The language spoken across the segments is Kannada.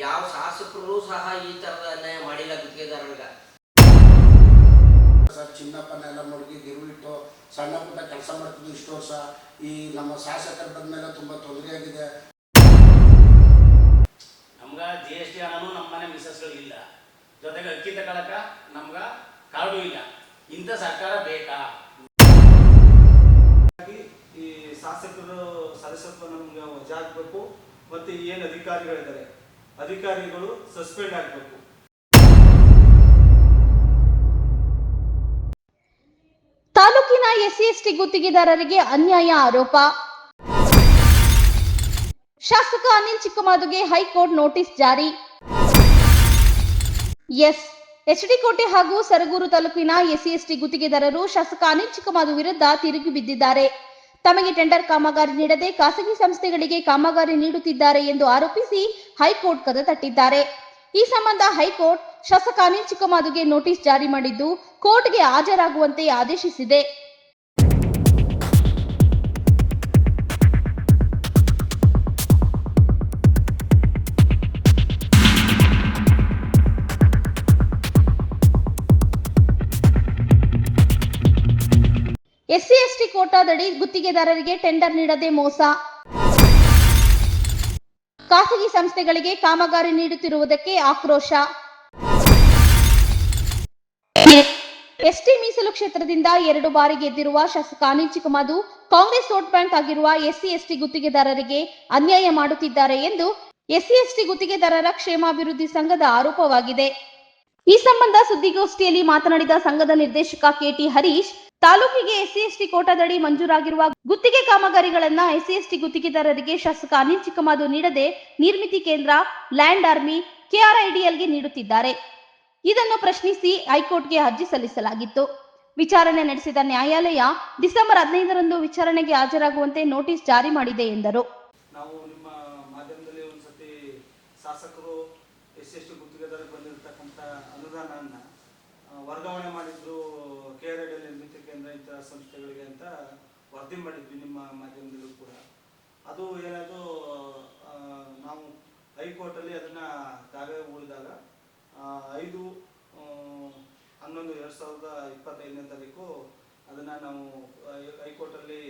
ಯಾವ ಶಾಸಕರು ಸಹ ಈ ತರದ ಅನ್ಯಾಯ ಮಾಡಿಲ್ಲ ಗುತ್ತಿಗೆದಾರರಿಗೆ. ಸರ್ ಚಿನ್ನಪ್ಪನೆಲ್ಲ ಮುಳುಗಿ ಗಿರುವಿಟ್ಟು ಸಣ್ಣ ಪುಟ್ಟ ಕೆಲಸ ಮಾಡ್ತಿದ್ವಿ ಇಷ್ಟು ವರ್ಷ. ಈ ನಮ್ಮ ಶಾಸಕರು ಬಂದ್ಮೇಲೆ ತುಂಬ ತೊಂದರೆಯಾಗಿದೆ ನಮ್ಗ ಜಿ ಎಸ್ ಟಿ ಹಣನೂ ನಮ್ಮ ಮನೆ ಮಿಸಸ್ಗಳಿಲ್ಲ ಜೊತೆಗೆ ಅಕ್ಕಿ ತಗೊಳಕ ನಮ್ಗ ಕಾರ್ಡು ಇಲ್ಲ. ಇಂಥ ಸರ್ಕಾರ ಬೇಕಾ? ಹಾಗಾಗಿ ಈ ಶಾಸಕರು ಸದಸ್ಯತ್ವ ನಮ್ಗೆ ವಜಾ ಮತ್ತೆ ಮತ್ತು ಏನು ಅಧಿಕಾರಿಗಳಿದ್ದಾರೆ? ಅಧಿಕಾರಿಗಳು ಸಸ್ಪೆಂಡ್ ಆಗಬೇಕು. ತಾಲೂಕಿನ ಎಸ್ಸಿ ಎಸ್ಟಿ ಗುತ್ತಿಗೆದಾರರಿಗೆ ಅನ್ಯಾಯ ಆರೋಪ. ಶಾಸಕ ಅನಿಲ್ ಚಿಕ್ಕಮಾದುಗೆ ಹೈಕೋರ್ಟ್ ನೋಟಿಸ್ ಜಾರಿ. ಎಸ್, ಎಚ್ಡಿ ಕೋಟೆ ಹಾಗೂ ಸರಗೂರು ತಾಲೂಕಿನ ಎಸ್ಸಿ ಎಸ್ಟಿ ಗುತ್ತಿಗೆದಾರರು ಶಾಸಕ ಅನಿಲ್ ಚಿಕ್ಕಮಾದು ವಿರುದ್ಧ ತಿರುಗಿ ಬಿದ್ದಿದ್ದಾರೆ. ತಮಗೆ ಟೆಂಡರ್ ಕಾಮಗಾರಿ ನೀಡದೆ ಖಾಸಗಿ ಸಂಸ್ಥೆಗಳಿಗೆ ಕಾಮಗಾರಿ ನೀಡುತ್ತಿದ್ದಾರೆ ಎಂದು ಆರೋಪಿಸಿ ಹೈಕೋರ್ಟ್ ಕದ ತಟ್ಟಿದ್ದಾರೆ. ಈ ಸಂಬಂಧ ಹೈಕೋರ್ಟ್ ಶಾಸಕ ಅನಿಲ್ ಚಿಕ್ಕಮಾದುಗೆ ನೋಟಿಸ್ ಜಾರಿ ಮಾಡಿದ್ದು, ಕೋರ್ಟ್ಗೆ ಹಾಜರಾಗುವಂತೆ ಆದೇಶಿಸಿದೆ. ಎಸ್ಟಿ ಗುತ್ತಿಗೆದಾರರಿಗೆ ಟೆಂಡರ್ ನೀಡದೆ ಮೋಸ. ಖಾಸಗಿ ಸಂಸ್ಥೆಗಳಿಗೆ ಕಾಮಗಾರಿ ನೀಡುತ್ತಿರುವುದಕ್ಕೆ ಆಕ್ರೋಶ. ಎಸ್ಟಿ ಮೀಸಲು ಕ್ಷೇತ್ರದಿಂದ ಎರಡು ಬಾರಿ ಗೆದ್ದಿರುವ ಶಾಸಕ Anil Chikkamadu Congress vote bank ಆಗಿರುವ ಎಸ್ಸಿ ಎಸ್ಟಿ ಗುತ್ತಿಗೆದಾರರಿಗೆ ಅನ್ಯಾಯ ಮಾಡುತ್ತಿದ್ದಾರೆ ಎಂದು ಎಸ್ಸಿ ಎಸ್ಟಿ ಗುತ್ತಿಗೆದಾರರ ಕ್ಷೇಮಾಭಿವೃದ್ಧಿ ಸಂಘದ ಆರೋಪವಾಗಿದೆ. ಈ ಸಂಬಂಧ ಸುದ್ದಿಗೋಷ್ಠಿಯಲ್ಲಿ ಮಾತನಾಡಿದ ಸಂಘದ ನಿರ್ದೇಶಕ ಕೆಟಿ ಹರೀಶ್ ತಾಲೂಕಿಗೆ ಎಸ್ಸಿ ಎಸ್ಟಿ ಕೋಟಾದಡಿ ಮಂಜೂರಾಗಿರುವ ಗುತ್ತಿಗೆ ಕಾಮಗಾರಿಗಳನ್ನ ಎಸ್ಸಿ ಎಸ್ಟಿ ಗುತ್ತಿಗೆದಾರರಿಗೆ ಶಾಸಕ ಅನಿಲ್ ಚಿಕ್ಕಮಾದು ನೀಡದೆ ನಿರ್ಮಿತಿ ಕೇಂದ್ರ, ಲ್ಯಾಂಡ್ ಆರ್ಮಿ, ಕೆಆರ್ಐಡಿಎಲ್ಗೆ ನೀಡುತ್ತಿದ್ದಾರೆ. ಇದನ್ನು ಪ್ರಶ್ನಿಸಿ ಹೈಕೋರ್ಟ್ಗೆ ಅರ್ಜಿ ಸಲ್ಲಿಸಲಾಗಿತ್ತು. ವಿಚಾರಣೆ ನಡೆಸಿದ ನ್ಯಾಯಾಲಯ ಡಿಸೆಂಬರ್ ಹದಿನೈದರಂದು ವಿಚಾರಣೆಗೆ ಹಾಜರಾಗುವಂತೆ ನೋಟಿಸ್ ಜಾರಿ ಮಾಡಿದೆ ಎಂದರು. ವರ್ಗಾವಣೆ ಮಾಡಿದ್ರು ಕೆ ಆರ್ ಐ ಇಂಥ ಸಂಸ್ಥೆಗಳಿಗೆ ಅಂತ ವರದಿ ಮಾಡಿದ್ವಿ ನಿಮ್ಮ ಮಾಧ್ಯಮದಲ್ಲೂ ಕೂಡ. ಅದು ಏನಾದರೂ ನಾವು ಹೈಕೋರ್ಟಲ್ಲಿ ಅದನ್ನ ದಾವೆ ಉಳಿದಾಗ ಐದು ಹನ್ನೊಂದು ಎರಡು ಸಾವಿರದ ಇಪ್ಪತ್ತೈದನೇ ತಾರೀಕು ಅದನ್ನ ನಾವು ಹೈಕೋರ್ಟಲ್ಲಿ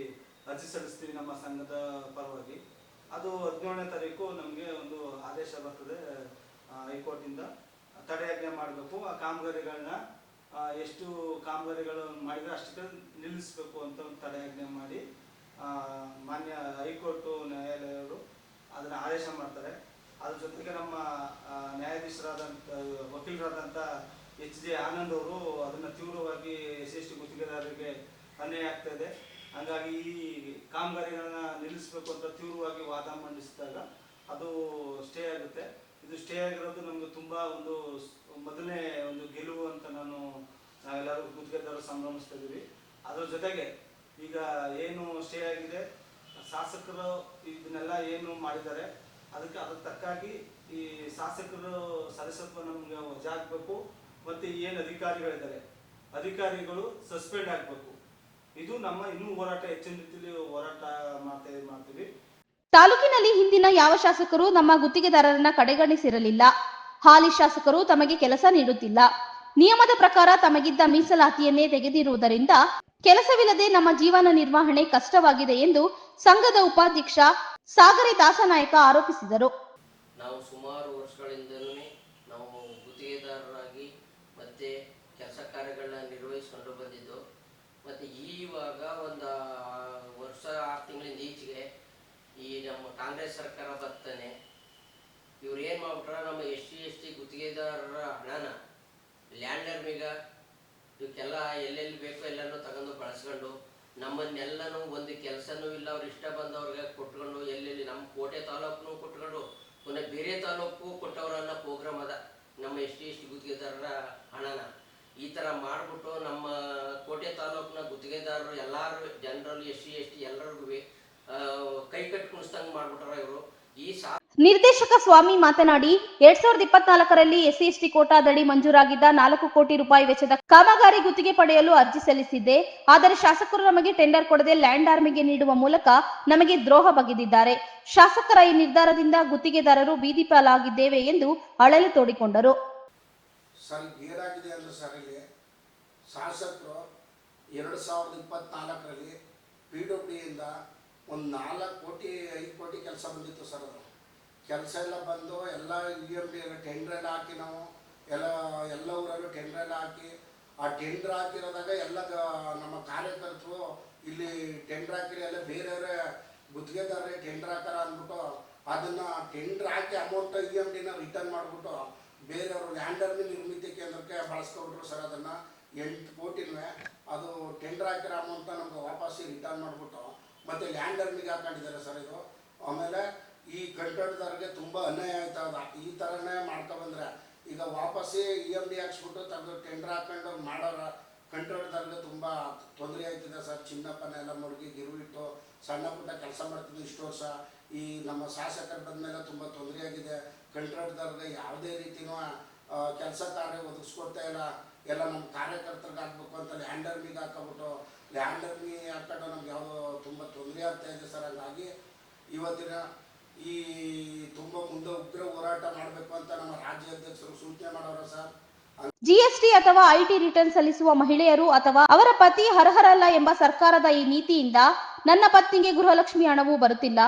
ಅರ್ಜಿ ಸಲ್ಲಿಸ್ತೀವಿ ನಮ್ಮ ಸಂಘದ ಪರವಾಗಿ. ಅದು ಹದಿನೇಳನೇ ತಾರೀಕು ನಮಗೆ ಒಂದು ಆದೇಶ ಬರ್ತದೆ ಹೈಕೋರ್ಟಿಂದ ತಡೆಯಾಜ್ಞೆ ಮಾಡಬೇಕು. ಆ ಕಾಮಗಾರಿಗಳನ್ನ ಎಷ್ಟು ಕಾಮಗಾರಿಗಳು ಮಾಡಿದ್ರೆ ಅಷ್ಟಕ್ಕೆ ನಿಲ್ಲಿಸಬೇಕು ಅಂತ ಒಂದು ತಡೆಯಾಜ್ಞೆ ಮಾಡಿ ಮಾನ್ಯ ಹೈಕೋರ್ಟು ನ್ಯಾಯಾಲಯವರು ಅದನ್ನು ಆದೇಶ ಮಾಡ್ತಾರೆ. ಅದ್ರ ಜೊತೆಗೆ ನಮ್ಮ ನ್ಯಾಯಾಧೀಶರಾದಂಥ ವಕೀಲರಾದಂಥ ಎಚ್ ಜೆ ಆನಂದ್ ಅವರು ಅದನ್ನು ತೀವ್ರವಾಗಿ ಎಸ್ ಎಸ್ ಟಿ ಗುತ್ತಿಗೆದಾರರಿಗೆ ಅನ್ಯಾಯ ಆಗ್ತಾ ಇದೆ. ಹಾಗಾಗಿ ಈ ಕಾಮಗಾರಿಗಳನ್ನು ನಿಲ್ಲಿಸಬೇಕು ಅಂತ ತೀವ್ರವಾಗಿ ವಾದ ಮಂಡಿಸಿದಾಗ ಅದು ಸ್ಟೇ ಆಗುತ್ತೆ. ಇದು ಸ್ಟೇ ಆಗಿರೋದು ನಮ್ಗೆ ತುಂಬಾ ಒಂದು ಮೊದಲನೇ ಒಂದು ಗೆಲುವು ಅಂತ ನಾನು ನಾವೆಲ್ಲರೂ ಗುತ್ತಿಗೆದಾರರು ಸಂಭ್ರಮಿಸ್ತಾ ಇದ್ದೀವಿ. ಅದ್ರ ಜೊತೆಗೆ ಈಗ ಏನು ಸ್ಟೇ ಆಗಿದೆ, ಶಾಸಕರು ಇದನ್ನೆಲ್ಲ ಏನು ಮಾಡಿದ್ದಾರೆ, ಅದಕ್ಕೆ ಅದಕ್ಕೆ ತಕ್ಕಾಗಿ ಈ ಶಾಸಕರು ಸದಸ್ಯತ್ವ ನಮ್ಗೆ ವಜಾ ಆಗಬೇಕು, ಮತ್ತು ಏನು ಅಧಿಕಾರಿಗಳಿದ್ದಾರೆ, ಅಧಿಕಾರಿಗಳು ಸಸ್ಪೆಂಡ್ ಆಗಬೇಕು. ಇದು ನಮ್ಮ ಇನ್ನೂ ಹೋರಾಟ, ಹೆಚ್ಚಿನ ರೀತಿಯಲ್ಲಿ ಹೋರಾಟ ಮಾಡ್ತಾ ಮಾಡ್ತೀವಿ. ತಾಲೂಕಿನಲ್ಲಿ ಹಿಂದಿನ ಯಾವ ಶಾಸಕರು ನಮ್ಮ ಗುತ್ತಿಗೆದಾರರನ್ನ ಕಡೆಗಣಿಸಿರಲಿಲ್ಲ? ಹಾಲಿ ಶಾಸಕರು ತಮಗೆ ಕೆಲಸ ನೀಡುತ್ತಿಲ್ಲ. ನಿಯಮದ ಪ್ರಕಾರ ತಮಗಿದ್ದ ಮೀಸಲಾತಿಯನ್ನೇ ತೆಗೆದಿರುವುದರಿಂದ ಕೆಲಸವಿಲ್ಲದೆ ನಮ್ಮ ಜೀವನ ನಿರ್ವಹಣೆ ಕಷ್ಟವಾಗಿದೆ ಎಂದು ಸಂಘದ ಉಪಾಧ್ಯಕ್ಷ ಸಾಗರಿ ದಾಸನಾಯಕ ಆರೋಪಿಸಿದರು. ನಾವು ಸುಮಾರು ವರ್ಷಗಳಿಂದಲೂ ನಾವು ಗುತ್ತಿಗೆದಾರರಾಗಿ ಮತ್ತೆ ಕೆಲಸ ಕಾರ್ಯಗಳನ್ನ ನಿರ್ವಹಿಸಿಕೊಂಡು ಬಂದಿದ್ದು, ಮತ್ತೆ ಈವಾಗ ಒಂದು ವರ್ಷ ಆರು ತಿಂಗಳಿಂದ ಈಚೆಗೆ ಈ ನಮ್ಮ ಕಾಂಗ್ರೆಸ್ ಸರ್ಕಾರ ಬರ್ತಾನೆ. ಇವ್ರು ಏನು ಮಾಡ್ಬಿಟ್ರ, ನಮ್ಮ ಎಸ್ ಟಿ ಎಸ್ ಟಿ ಗುತ್ತಿಗೆದಾರರ ಹಣನ ಲ್ಯಾಂಡರ್ ಮೀಗ ಇವಕ್ಕೆಲ್ಲ ಎಲ್ಲೆಲ್ಲಿ ಬೇಕೋ ಎಲ್ಲನೂ ತಗೊಂಡು ಬಳಸ್ಕೊಂಡು, ನಮ್ಮನ್ನೆಲ್ಲನೂ ಒಂದು ಕೆಲಸನೂ ಇಲ್ಲ, ಅವ್ರು ಇಷ್ಟ ಬಂದವ್ರಿಗೆ ಕೊಟ್ಕೊಂಡು, ಎಲ್ಲೆಲ್ಲಿ ನಮ್ಮ ಕೋಟೆ ತಾಲೂಕು ಕೊಟ್ಕೊಂಡು, ಪುನಃ ಬೇರೆ ತಾಲೂಕು ಕೊಟ್ಟವರನ್ನ ಪ್ರೋಗ್ರಾಮ್ ಅದ ನಮ್ಮ ಎಸ್ ಟಿ ಎಸ್ ಟಿ ಗುತ್ತಿಗೆದಾರರ ಹಣನ. ಈ ಥರ ಮಾಡಿಬಿಟ್ಟು ನಮ್ಮ ಕೋಟೆ ತಾಲೂಕಿನ ಗುತ್ತಿಗೆದಾರರು ಎಲ್ಲರೂ general S C, S T ಎಲ್ಲರಿಗೂ ಕೈ ಕಟ್ಟಿ ಕುಣಿಸ್ದಂಗೆ ಮಾಡ್ಬಿಟ್ರ ಇವರು. ಈ ಸಾ ನಿರ್ದೇಶಕ ಸ್ವಾಮಿ ಮಾತನಾಡಿ ಎರಡ್ ಸಾವಿರದ ಇಪ್ಪತ್ನಾಲ್ಕರಲ್ಲಿ ಎಸ್ಸಿ ಎಸ್ಟಿ ಕೋಟಾದಡಿ ಮಂಜೂರಾಗಿದ್ದ ನಾಲ್ಕು ಕೋಟಿ ರೂಪಾಯಿ ವೆಚ್ಚದ ಕಾಮಗಾರಿ ಗುತ್ತಿಗೆ ಪಡೆಯಲು ಅರ್ಜಿ ಸಲ್ಲಿಸಿದ್ದೆ. ಆದರೆ ಶಾಸಕರು ನಮಗೆ ಟೆಂಡರ್ ಕೊಡದೆ ಲ್ಯಾಂಡ್ ಆರ್ಮಿಗೆ ನೀಡುವ ಮೂಲಕ ನಮಗೆ ದ್ರೋಹ ಬಗೆದಿದ್ದಾರೆ. ಶಾಸಕರ ಈ ನಿರ್ಧಾರದಿಂದ ಗುತ್ತಿಗೆದಾರರು ಬೀದಿ ಪಾಲಾಗಿದ್ದೇವೆ ಎಂದು ಅಳಲು ತೋಡಿಕೊಂಡರು. ಸರ್ ಏನಾಗಿದೆ ಅಂದರೆ ಸರ್ ಇಲ್ಲಿ. ಶಾಸಕರು ಒಂದು ನಾಲ್ಕು ಕೋಟಿ, ಐದು ಕೋಟಿ ಕೆಲಸ ಬಂದಿತ್ತು ಸರ್ ಅದು. ಕೆಲಸ ಎಲ್ಲ ಬಂದು ಎಲ್ಲ ಇ ಎಂ ಟೆಂಡ್ರ್ ಎಲ್ಲ ಹಾಕಿ ನಾವು, ಎಲ್ಲ ಎಲ್ಲ ಊರಲ್ಲೂ ಟೆಂಡ್ರೆಲ್ಲ ಹಾಕಿ, ಆ ಟೆಂಡ್ರ್ ಹಾಕಿರೋದಾಗ ಎಲ್ಲ ನಮ್ಮ ಕಾರ್ಯಕರ್ತರು ಇಲ್ಲಿ ಟೆಂಡ್ರ್ ಹಾಕಿರಿ ಎಲ್ಲ ಬೇರೆಯವರೇ ಗುತ್ತಿಗೆದಾರರೇ ಟೆಂಡ್ರ್ ಹಾಕಾರ ಅಂದ್ಬಿಟ್ಟು ಅದನ್ನು ಟೆಂಡ್ರ್ ಹಾಕಿ ಅಮೌಂಟ್ ಇ ಎಂ ಡಿನ ರಿಟರ್ನ್ ಮಾಡಿಬಿಟ್ಟು ಬೇರೆಯವರು ಲ್ಯಾಂಡರ್ಮಿ ನಿರ್ಮಿತಿ ಕೇಂದ್ರಕ್ಕೆ ಬಳಸ್ಕೊಂಡ್ರು ಸರ್ ಅದನ್ನು. ಎಂಟು ಕೋಟಿನೇ ಅದು ಟೆಂಡರ್ ಹಾಕಿರೋ ಅಮೌಂಟ್ನ ನಮ್ಗೆ ವಾಪಸ್ ರಿಟರ್ನ್ ಮಾಡಿಬಿಟ್ಟು ಮತ್ತು ಲ್ಯಾಂಡರ್ನಿಗೆ ಹಾಕೊಂಡಿದ್ದಾರೆ ಸರ್ ಇದು. ಆಮೇಲೆ ಈ ಕಟ್ಟಡದವ್ರಿಗೆ ತುಂಬ ಅನ್ಯಾಯ ಆಯ್ತಾ ಈ ಥರನೇ ಮಾಡ್ಕೊ ಬಂದ್ರೆ ಈಗ ವಾಪಸ್ಸೇ ಇ ಎಂ ಡಿ ಹಾಕ್ಸ್ಬಿಟ್ಟು ತಗ್ದು ಟೆಂಡರ್ ಹಾಕೊಂಡು ಮಾಡೋರ ಕಂಟ್ರೋಲ್ದವ್ರಿಗೆ ತುಂಬ ತೊಂದರೆ ಆಯ್ತಿದೆ ಸರ್. ಚಿನ್ನಪ್ಪನ ಎಲ್ಲ ಮುಳುಗಿ ಗಿರುವಿಟ್ಟು ಸಣ್ಣ ಪುಟ್ಟ ಕೆಲಸ ಮಾಡ್ತಿದ್ವಿ ಇಷ್ಟು ವರ್ಷ. ಈ ನಮ್ಮ ಶಾಸಕರು ಬಂದಮೇಲೆ ತುಂಬ ತೊಂದರೆ ಆಗಿದೆ. ಕಂಟ್ರೋಲ್ದವ್ರಿಗೆ ಯಾವುದೇ ರೀತಿನೂ ಕೆಲಸ ಕಾರ್ಯ ಒದಗಿಸ್ಕೊಡ್ತಾ ಇಲ್ಲ. ಎಲ್ಲ ನಮ್ಮ ಕಾರ್ಯಕರ್ತರಿಗೆ ಹಾಕ್ಬೇಕು ಅಂತ ಮೀಗ್ ಹಾಕೊಂಬಿಟ್ಟು ಲ್ಯಾಂಡರ್ಮಿ ಹಾಕೊಂಡು ನಮ್ಗೆ ಯಾವುದೋ ತುಂಬ ತೊಂದರೆ ಆಗ್ತಾ ಇದೆ ಸರ್, ಹಂಗಾಗಿ ಇವತ್ತಿನ ಈ ತುಂಬ ಮುಂದೆ ಉಗ್ರ ಹೋರಾಟ ಮಾಡಬೇಕು ಅಂತ ನಮ್ಮ ರಾಜ್ಯ ಅಧ್ಯಕ್ಷರು ಸೂಚನೆ ಮಾಡೋರ ಸರ್. ಜಿಎಸ್ಟಿ ಅಥವಾ ಐಟಿ ರಿಟರ್ನ್ ಸಲ್ಲಿಸುವ ಮಹಿಳೆಯರು ಅಥವಾ ಅವರ ಪತಿ ಅರ್ಹರಲ್ಲ ಎಂಬ ಸರ್ಕಾರದ ಈ ನೀತಿಯಿಂದ ನನ್ನ ಪತ್ನಿಗೆ ಗೃಹಲಕ್ಷ್ಮಿ ಹಣವೂ ಬರುತ್ತಿಲ್ಲ.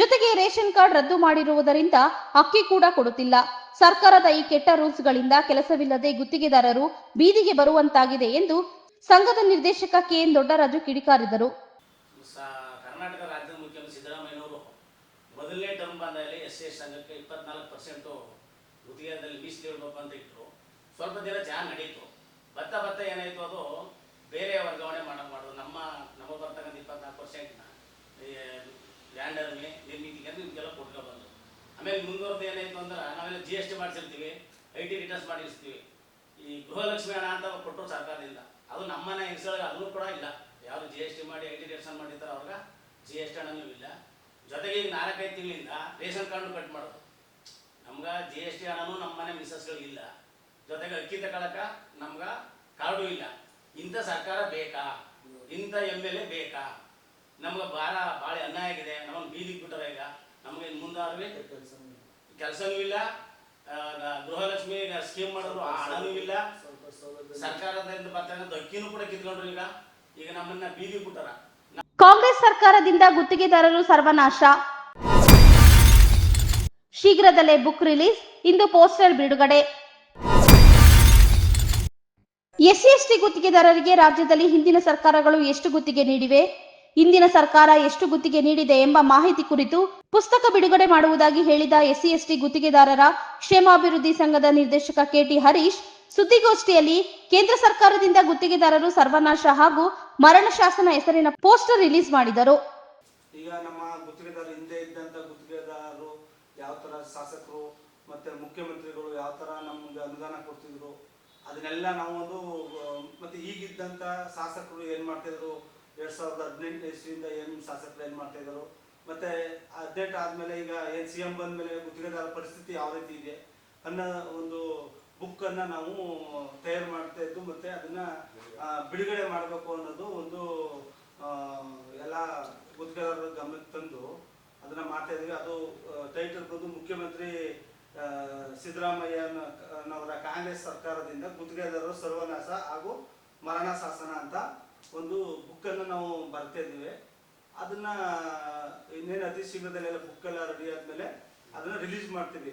ಜೊತೆಗೆ ರೇಷನ್ ಕಾರ್ಡ್ ರದ್ದು ಮಾಡಿರುವುದರಿಂದ ಅಕ್ಕಿ ಕೂಡ ಕೊಡುತ್ತಿಲ್ಲ. ಸರ್ಕಾರದ ಈ ಕೆಟ್ಟ ರೂಲ್ಸ್ ಗಳಿಂದ ಕೆಲಸವಿಲ್ಲದೆ ಗುತ್ತಿಗೆದಾರರು ಬೀದಿಗೆ ಬರುವಂತಾಗಿದೆ ಎಂದು ಸಂಘದ ನಿರ್ದೇಶಕ ಕೆಎನ್ ದೊಡ್ಡರಾಜು ಕಿಡಿಕಾರಿದರು. ಕರ್ನಾಟಕ ರಾಜ್ಯದ ಮುಖ್ಯಮಂತ್ರಿ ಸಿದ್ದರಾಮಯ್ಯನವರು ಮೊದಲನೇ ಟರ್ಮ್ ಬಂದಲ್ಲಿ ಎಸ್ ಎಸ್ ಸಂಘಕ್ಕೆ ಇಪ್ಪತ್ನಾಲ್ಕು ಪರ್ಸೆಂಟು ಗುತ್ತಿಗೆದಲ್ಲಿ ಮೀಸಲಿಡಬೇಕು ಅಂತ ಇಟ್ಟರು ಸ್ವಲ್ಪ ದಿನ ಚೆನ್ನಾಗಿ ನಡೀತು. ಭತ್ತ ಭತ್ತ ಏನಾಯಿತು ಅದು? ಬೇರೆ ವರ್ಗಾವಣೆ ಮಾಡೋ ಮಾಡೋದು ನಮ್ಮ ನಮ್ಮ ಬರ್ತಕ್ಕಂಥ ಇಪ್ಪತ್ನಾಲ್ಕು ಪರ್ಸೆಂಟ್ನ ಲ್ಯಾಂಡರ್ಗೆ ನಿರ್ಮಿತಿಗೆ ನಿಮಗೆಲ್ಲ ಕೊಟ್ಕೊ ಬಂದು. ಆಮೇಲೆ ಮುಂದುವರೆದು ಏನಾಯಿತು ಅಂದ್ರೆ ನಾವೆಲ್ಲ ಜಿ ಎಸ್ ಟಿ ಮಾಡಿಸಿರ್ತೀವಿ, ಐ ಟಿ ರಿಟರ್ನ್ಸ್ ಮಾಡಿರ್ತೀವಿ ಈ ಗೃಹಲಕ್ಷ್ಮಿ ಹಣ ಅಂತ ಕೊಟ್ಟರು ಸರ್ಕಾರದಿಂದ. ಅದು ನಮ್ಮನೆ ಹೆಸರಿಗೆ ಅದನ್ನು ಕೂಡ ಇಲ್ಲ. ಯಾರು ಜಿ ಎಸ್ ಟಿ ಮಾಡಿ ಐ ಟಿ ರಿಟರ್ನ್ ಮಾಡಿರ್ತಾರೆ ಅವ್ರಿಗೆ ಜಿ ಎಸ್ ಟಿ ಹಣನೂ ಇಲ್ಲ. ಜೊತೆಗೆ ಈಗ ನಾಲ್ಕೈದು ತಿಂಗಳಿಂದ ರೇಷನ್ ಕಾರ್ಡ್ ಕಟ್ ಮಾಡೋದು. ನಮ್ಗೆ ಜಿ ಎಸ್ ಟಿ ಹಣನೂ ನಮ್ಮ ಮನೆ ಮಿಸಸ್ಗಳಿಗಿಲ್ಲ ಜೊತೆಗೆ ಅಕ್ಕಿ ತಗೊಳಕ ನಮ್ಗೆ ಕಾರ್ಡು ಇಲ್ಲ. ಇಂಥ ಸರ್ಕಾರ ಬೇಕಾ? ಇಂಥ ಎಂ ಎಲ್ ಎ ಬೇಕಾ? ನಮ್ಗೆ ಭಾಳ ಭಾಳ ಅನ್ಯಾಯ ಆಗಿದೆ. ನಮ್ಮನ್ನು ಬೀದಿಗೆ ಬಿಟ್ಟರೆ ಈಗ. ನಮಗೆ ಮುಂದಾದ್ರೆ ಕೆಲಸನೂ ಇಲ್ಲ. ಗೃಹಲಕ್ಷ್ಮಿ ಸ್ಕೀಮ್ ಮಾಡಿದ್ರು ಆ ಹಣನೂ ಇಲ್ಲ. ಕಾಂಗ್ರೆಸ್ ಸರ್ಕಾರದಿಂದ ಗುತ್ತಿಗೆದಾರರು ಸರ್ವನಾಶ. ಶೀಘ್ರದಲ್ಲೇ ಬುಕ್ ರಿಲೀಸ್, ಇಂದು ಪೋಸ್ಟರ್ ಬಿಡುಗಡೆ. ಎಸ್ಸಿ ಎಸ್ಟಿ ಗುತ್ತಿಗೆದಾರರಿಗೆ ರಾಜ್ಯದಲ್ಲಿ ಹಿಂದಿನ ಸರ್ಕಾರಗಳು ಎಷ್ಟು ಗುತ್ತಿಗೆ ನೀಡಿವೆ? ಇಂದಿನ ಸರ್ಕಾರ ಎಷ್ಟು ಗುತ್ತಿಗೆ ನೀಡಿದೆ ಎಂಬ ಮಾಹಿತಿ ಕುರಿತು ಪುಸ್ತಕ ಬಿಡುಗಡೆ ಮಾಡುವುದಾಗಿ ಹೇಳಿದ ಎಸ್ಸಿ ಎಸ್ಟಿ ಗುತ್ತಿಗೆದಾರರ ಕ್ಷೇಮಾಭಿವೃದ್ಧಿ ಸಂಘದ ನಿರ್ದೇಶಕ ಕೆಟಿ ಹರೀಶ್ ಸುದ್ದಿಗೋಷ್ಠಿಯಲ್ಲಿ ಕೇಂದ್ರ ಸರ್ಕಾರದಿಂದ ಗುತ್ತಿಗೆದಾರರು ಸರ್ವನಾಶ ಹಾಗೂ ಮರಣ ಶಾಸನ ಹೆಸರಿನ ಪೋಸ್ಟರ್ ರಿಲೀಸ್ ಮಾಡಿದರು. ಈಗ ನಮ್ಮ ಗುತ್ತಿಗೆದಾರರು ಹಿಂದೆ ಇದ್ದಂತ ಗುತ್ತಿಗೆದಾರರು ಯಾವ ತರ ಶಾಸಕರು ಮತ್ತೆ ಮುಖ್ಯಮಂತ್ರಿಗಳು ಯಾವ ತರ ನಮ್ಗೆ ಅನುದಾನ ಕೊಡ್ತಿದ್ರು, ಅದನ್ನೆಲ್ಲ ನಾವು ಒಂದು ಮತ್ತೆ ಈಗಿದ್ದಂತ ಶಾಸಕರು ಏನು ಮಾಡ್ತಿದ್ರು, ಎರಡ್ ಸಾವಿರದ ಹದಿನೆಂಟು ಇಸ್ವಿಯಿಂದ ಏನು ಶಾಸಕರು ಏನ್ ಮಾಡ್ತಾ ಇದ್ರು ಮತ್ತೆ ಹದಿನೆಂಟು ಆದ್ಮೇಲೆ ಈಗ ಏನ್ ಸಿ ಎಂ ಬಂದಮೇಲೆ ಗುತ್ತಿಗೆದಾರ ಪರಿಸ್ಥಿತಿ ಯಾವ ರೀತಿ ಇದೆ ಅನ್ನೋ ಒಂದು ಬುಕ್ಕನ್ನು ನಾವು ತಯಾರು ಮಾಡ್ತಾ ಇದ್ದು ಮತ್ತು ಅದನ್ನು ಬಿಡುಗಡೆ ಮಾಡಬೇಕು ಅನ್ನೋದು ಒಂದು ಎಲ್ಲ ಗುತ್ತಿಗೆದಾರರ ಗಮನಕ್ಕೆ ತಂದು ಅದನ್ನ ಮಾಡ್ತಾ ಇದೀವಿ ಅದು ಟೈಟಲ್ ಬಂದು ಮುಖ್ಯಮಂತ್ರಿ ಸಿದ್ದರಾಮಯ್ಯನವರ ಕಾಂಗ್ರೆಸ್ ಸರ್ಕಾರದಿಂದ ಗುತ್ತಿಗೆದಾರರು ಸರ್ವನಾಶ ಹಾಗೂ ಮರಣ ಶಾಸನ ಅಂತ ಒಂದು ಬುಕ್ಕನ್ನು ನಾವು ಬರ್ತಾ ಇದ್ದೀವಿ. ಅದನ್ನ ಇನ್ನೇನು ಅತಿ ಶೀಘ್ರದಲ್ಲೆಲ್ಲ ಎಲ್ಲ ರೆಡಿ ಆದ್ಮೇಲೆ ಅದನ್ನ ರಿಲೀಸ್ ಮಾಡ್ತೀವಿ.